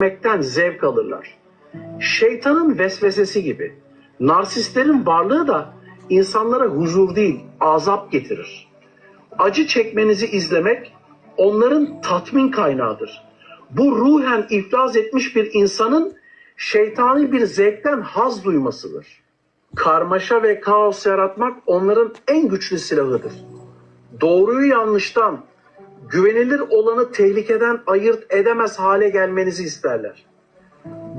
öldürmekten zevk alırlar. Şeytanın vesvesesi gibi. Narsistlerin varlığı da insanlara huzur değil, azap getirir. Acı çekmenizi izlemek onların tatmin kaynağıdır. Bu ruhen iflas etmiş bir insanın şeytani bir zevkten haz duymasıdır. Karmaşa ve kaos yaratmak onların en güçlü silahıdır. Doğruyu yanlıştan, güvenilir olanı tehlikeden ayırt edemez hale gelmenizi isterler.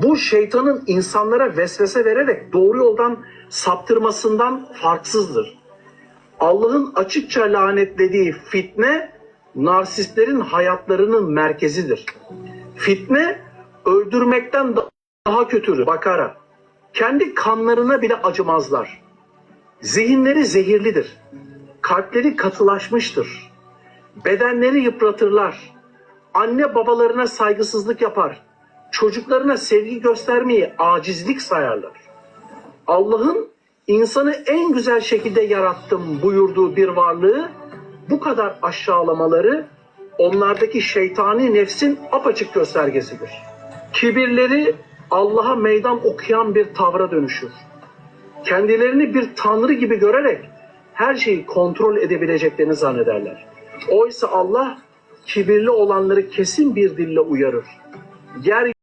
Bu şeytanın insanlara vesvese vererek doğru yoldan saptırmasından farksızdır. Allah'ın açıkça lanetlediği fitne narsistlerin hayatlarının merkezidir. Fitne öldürmekten da- daha kötüdür. Bakara. Kendi kanlarına bile acımazlar. Zihinleri zehirlidir. Kalpleri katılaşmıştır. Bedenleri yıpratırlar. Anne babalarına saygısızlık yapar. Çocuklarına sevgi göstermeyi acizlik sayarlar. Allah'ın insanı en güzel şekilde yarattım buyurduğu bir varlığı bu kadar aşağılamaları onlardaki şeytani nefsin apaçık göstergesidir. Kibirleri Allah'a meydan okuyan bir tavra dönüşür. Kendilerini bir tanrı gibi görerek her şeyi kontrol edebileceklerini zannederler. Oysa Allah kibirli olanları kesin bir dille uyarır. Yer